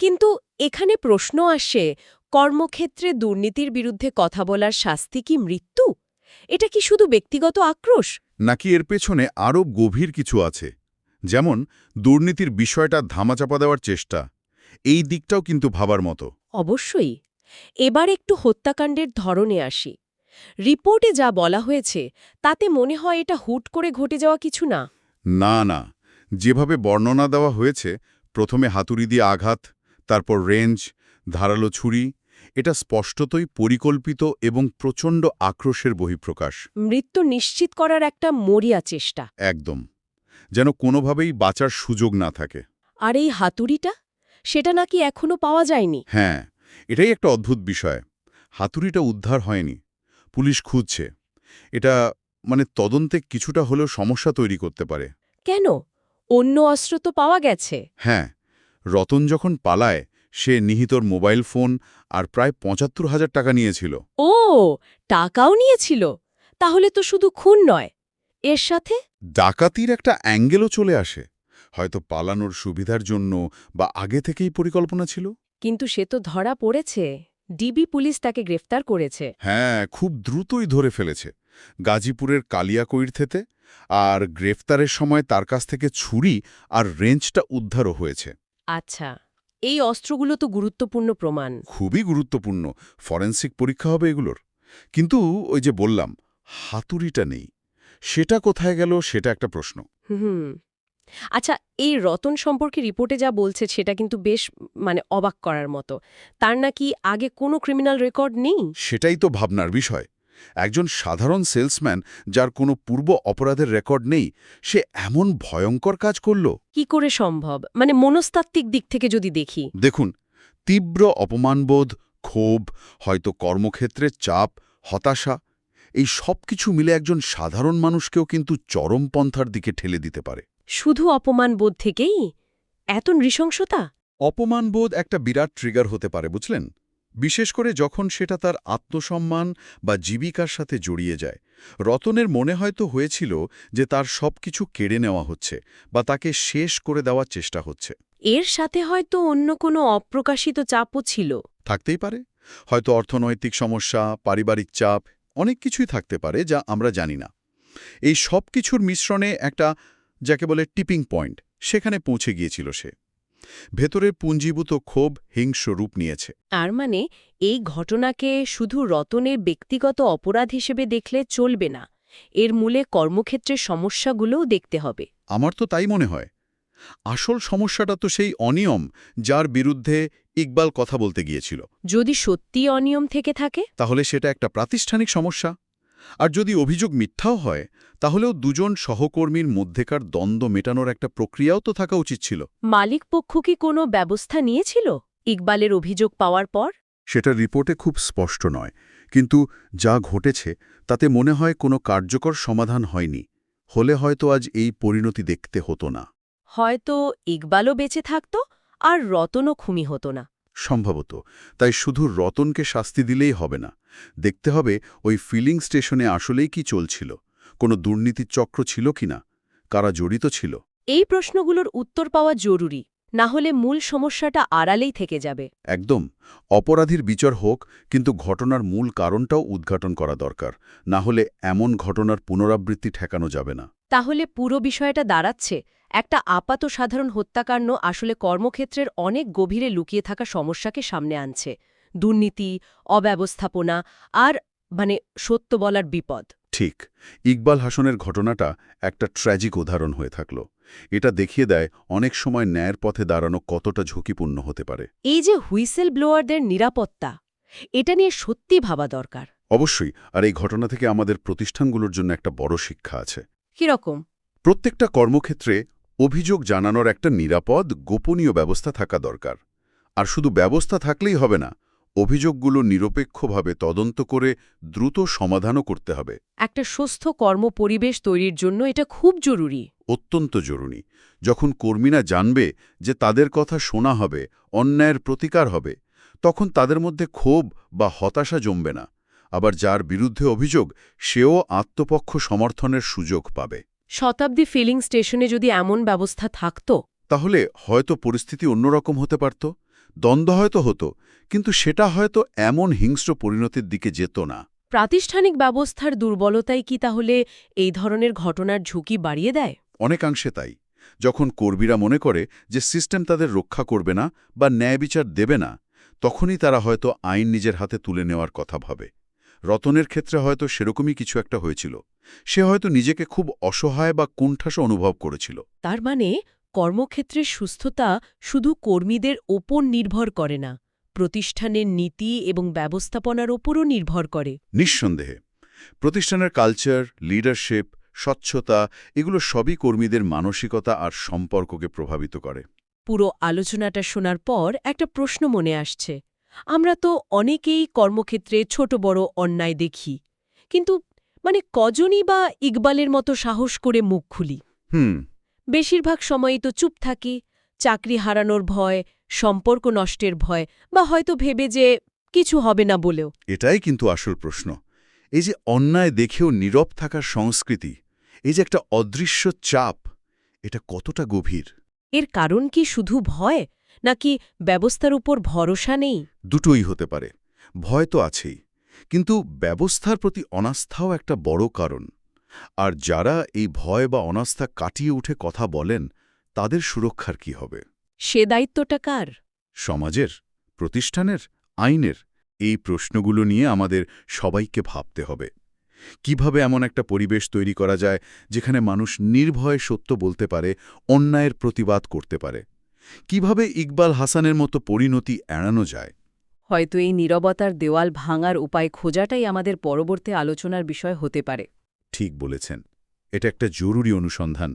কিন্তু এখানে প্রশ্ন আসে কর্মক্ষেত্রে দুর্নীতির বিরুদ্ধে কথা বলার শাস্তি কি মৃত্যু? এটা কি শুধু ব্যক্তিগত আক্রোশ? নাকি এর পেছনে আরও গভীর কিছু আছে? যেমন দুর্নীতির বিষয়টা ধামাচাপা দেওয়ার চেষ্টা। এই দিকটাও কিন্তু ভাবার মতো। অবশ্যই। এবার একটু হত্যাকাণ্ডের ধরনে আসি। রিপোর্টে যা বলা হয়েছে তাতে মনে হয় এটা হুট করে ঘটে যাওয়া কিছু না। না না। যেভাবে বর্ণনা দেওয়া হয়েছে প্রথমে হাতুড়ি দিয়ে আঘাত তারপর রেঞ্জ ধারালো ছুরি এটা স্পষ্টতই পরিকল্পিত এবং প্রচণ্ড আক্রোশের বহিঃপ্রকাশ। মৃত্যু নিশ্চিত করার একটা মরিয়া চেষ্টা। একদম। যেন কোনোভাবেই বাঁচার সুযোগ না থাকে। আর এই হাতুড়িটা? সেটা নাকি এখনও পাওয়া যায়নি? হ্যাঁ এটাই একটা অদ্ভুত বিষয়। হাতুড়িটা উদ্ধার হয়নি। পুলিশ খুঁজছে। এটা মানে তদন্তে কিছুটা হলেও সমস্যা তৈরি করতে পারে। কেন? অন্য অস্ত্র তো পাওয়া গেছে। হ্যাঁ রতন যখন পালায় সে নিহিতর মোবাইল ফোন আর প্রায় পঁচাত্তর হাজার টাকা নিয়েছিল। ও টাকাও নিয়েছিল? তাহলে তো শুধু খুন নয়। এর সাথে? ডাকাতির একটা অ্যাঙ্গেলও চলে আসে। হয়তো পালানোর সুবিধার জন্য বা আগে থেকেই পরিকল্পনা ছিল। কিন্তু সে তো ধরা পড়েছে। ডিবি পুলিশ তাকে গ্রেফতার করেছে। হ্যাঁ খুব দ্রুতই ধরে ফেলেছে। গাজীপুরের কালিয়াকৈর থেকে আর গ্রেফতারের সময় তার কাছ থেকে ছুরি আর রেঞ্জটা উদ্ধারও হয়েছে। আচ্ছা এই অস্ত্রগুলো তো গুরুত্বপূর্ণ প্রমাণ। খুবই গুরুত্বপূর্ণ। ফরেন্সিক পরীক্ষা হবে এগুলোর। কিন্তু ওই যে বললাম হাতুড়িটা নেই। সেটা কোথায় গেল সেটা একটা প্রশ্ন। হুম আচ্ছা এই রতন সম্পর্কে রিপোর্টে যা বলছে সেটা কিন্তু বেশ মানে অবাক করার মতো। তার নাকি আগে কোনো ক্রিমিনাল রেকর্ড নেই? সেটাই তো ভাবনার বিষয়। একজন সাধারণ সেলসম্যান যার কোনো পূর্ব অপরাধের রেকর্ড নেই সে এমন ভয়ঙ্কর কাজ করল। কি করে সম্ভব? মানে মনস্তাত্ত্বিক দিক থেকে যদি দেখি। দেখুন তীব্র অপমানবোধ ক্ষোভ হয়তো কর্মক্ষেত্রের চাপ হতাশা এই সব কিছু মিলে একজন সাধারণ মানুষকেও কিন্তু চরমপন্থার দিকে ঠেলে দিতে পারে। শুধু অপমান বোধ থেকেই? এত নৃশংসতা? অপমানবোধ একটা বিরাট ট্রিগার হতে পারে বুঝলেন? বিশেষ করে যখন সেটা তার আত্মসম্মান বা জীবিকার সাথে জড়িয়ে যায়। রতনের মনে হয়তো হয়েছিল যে তার সবকিছু কেড়ে নেওয়া হচ্ছে বা তাকে শেষ করে দেওয়ার চেষ্টা হচ্ছে। এর সাথে হয়তো অন্য কোনো অপ্রকাশিত চাপও ছিল। থাকতেই পারে। হয়তো অর্থনৈতিক সমস্যা পারিবারিক চাপ অনেক কিছুই থাকতে পারে যা আমরা জানি না। এই সব কিছুর মিশ্রণে একটা যাকে বলে টিপিং পয়েন্ট সেখানে পৌঁছে গিয়েছিল সে। ভেতরের পুঞ্জীভূত ক্ষোভ হিংস্র রূপ নিয়েছে। আর মানে এই ঘটনাকে শুধু রতনের ব্যক্তিগত অপরাধ হিসেবে দেখলে চলবে না। এর মূলে কর্মক্ষেত্রের সমস্যাগুলোও দেখতে হবে। আমার তো তাই মনে হয়। আসল সমস্যাটা তো সেই অনিয়ম যার বিরুদ্ধে ইকবাল কথা বলতে গিয়েছিল। যদি সত্যি অনিয়ম থেকে থাকে? তাহলে সেটা একটা প্রাতিষ্ঠানিক সমস্যা। আর যদি অভিযোগ মিথ্যাও হয় তাহলেও দুজন সহকর্মীর মধ্যেকার দ্বন্দ্ব মেটানোর একটা প্রক্রিয়াও তো থাকা উচিত ছিল। মালিক পক্ষ কি কোনো ব্যবস্থা নিয়েছিল ইকবালের অভিযোগ পাওয়ার পর? সেটা রিপোর্টে খুব স্পষ্ট নয় কিন্তু যা ঘটেছে তাতে মনে হয় কোনো কার্যকর সমাধান হয়নি। হলে হয়তো আজ এই পরিণতি দেখতে হতো না। হয়তো ইকবালও বেঁচে থাকত আর রতনও খুমি হতো না। সম্ভবত তাই শুধু রতনকে শাস্তি দিলেই হবে না। দেখতে হবে ওই ফিলিং স্টেশনে আসলেই কি চলছিল কোনো দুর্নীতির চক্র ছিল কিনা কারা জড়িত ছিল। এই প্রশ্নগুলোর উত্তর পাওয়া জরুরি না হলে মূল সমস্যাটা আড়ালেই থেকে যাবে। একদম অপরাধীর বিচার হোক কিন্তু ঘটনার মূল কারণটাও উদ্ঘাটন করা দরকার না হলে এমন ঘটনার পুনরাবৃত্তি ঠেকানো যাবে না। তাহলে পুরো বিষয়টা দাঁড়াচ্ছে একটা আপাত সাধারণ হত্যাকাণ্ড আসলে কর্মক্ষেত্রের অনেক গভীরে লুকিয়ে থাকা সমস্যাকে সামনে আনছে। দুর্নীতি অব্যবস্থাপনা আর মানে সত্য বলার বিপদ। ঠিক। ইকবাল হাসনের ঘটনাটা একটা ট্র্যাজিক উদাহরণ হয়ে থাকল। এটা দেখিয়ে দেয় অনেক সময় ন্যায়ের পথে দাঁড়ানো কতটা ঝুঁকিপূর্ণ হতে পারে। এই যে হুইসেল ব্লোয়ারদের নিরাপত্তা এটা নিয়ে সত্যি ভাবা দরকার। অবশ্যই আর এই ঘটনা থেকে আমাদের প্রতিষ্ঠানগুলোর জন্য একটা বড় শিক্ষা আছে। কীরকম? প্রত্যেকটা কর্মক্ষেত্রে অভিযোগ জানানোর একটা নিরাপদ গোপনীয় ব্যবস্থা থাকা দরকার। আর শুধু ব্যবস্থা থাকলেই হবে না অভিযোগগুলো নিরপেক্ষভাবে তদন্ত করে দ্রুত সমাধানও করতে হবে। একটা সুস্থ কর্ম পরিবেশ তৈরির জন্য এটা খুব জরুরি। অত্যন্ত জরুরি। যখন কর্মীরা জানবে যে তাদের কথা শোনা হবে অন্যায়ের প্রতিকার হবে তখন তাদের মধ্যে ক্ষোভ বা হতাশা জমবে না। আবার যার বিরুদ্ধে অভিযোগ সেও আত্মপক্ষ সমর্থনের সুযোগ পাবে। শতাব্দী ফিলিং স্টেশনে যদি এমন ব্যবস্থা থাকত। তাহলে হয়তো পরিস্থিতি অন্যরকম হতে পারত দ্বন্দ্ব হয়তো হতো কিন্তু সেটা হয়তো এমন হিংস্র পরিণতির দিকে যেত না। প্রাতিষ্ঠানিক ব্যবস্থার দুর্বলতাই কি তাহলে এই ধরনের ঘটনার ঝুঁকি বাড়িয়ে দেয়? অনেকাংশে তাই। যখন কর্মীরা মনে করে যে সিস্টেম তাদের রক্ষা করবে না বা ন্যায় বিচার দেবে না তখনই তারা হয়তো আইন নিজের হাতে তুলে নেওয়ার কথা ভাবে। রতনের ক্ষেত্রে হয়তো সেরকমই কিছু একটা হয়েছিল। সে হয়তো নিজেকে খুব অসহায় বা কুণ্ঠাস অনুভব করেছিল। তার মানে কর্মক্ষেত্রের সুস্থতা শুধু কর্মীদের ওপর নির্ভর করে না প্রতিষ্ঠানের নীতি এবং ব্যবস্থাপনার ওপরও নির্ভর করে। নিঃসন্দেহে প্রতিষ্ঠানের কালচার লিডারশিপ স্বচ্ছতা এগুলো সবই কর্মীদের মানসিকতা আর সম্পর্ককে প্রভাবিত করে। পুরো আলোচনাটা শোনার পর একটা প্রশ্ন মনে আসছে। আমরা তো অনেকেই কর্মক্ষেত্রে ছোট বড় অন্যায় দেখি। কিন্তু মানে কজনই বা ইকবালের মতো সাহস করে মুখ খুলি? হুম। বেশিরভাগ সময়ই তো চুপ থাকি চাকরি হারানোর ভয় সম্পর্ক নষ্টের ভয় বা হয়তো ভেবে যে কিছু হবে না বলেও। এটাই কিন্তু আসল প্রশ্ন। এই যে অন্যায় দেখেও নীরব থাকার সংস্কৃতি এই যে একটা অদৃশ্য চাপ এটা কতটা গভীর? এর কারণ কি শুধু ভয়? নাকি ব্যবস্থার উপর ভরসা নেই? দুটোই হতে পারে। ভয় তো আছেই। কিন্তু ব্যবস্থার প্রতি অনাস্থাও একটা বড় কারণ। আর যারা এই ভয় বা অনাস্থা কাটিয়ে উঠে কথা বলেন তাদের সুরক্ষার কি হবে? সে দায়িত্বটা কার? সমাজের প্রতিষ্ঠানের আইনের? এই প্রশ্নগুলো নিয়ে আমাদের সবাইকে ভাবতে হবে। কীভাবে এমন একটা পরিবেশ তৈরি করা যায় যেখানে মানুষ নির্ভয়ে সত্য বলতে পারে অন্যায়ের প্রতিবাদ করতে পারে? কীভাবে ইকবাল হাসানের মতো পরিণতি এড়ানো যায়? হয়তো এই নিরবতার দেওয়াল ভাঙার উপায় খোঁজাটাই আমাদের পরবর্তী আলোচনার বিষয় হতে পারে। ঠিক বলেছেন। এটা একটা জরুরি অনুসন্ধান।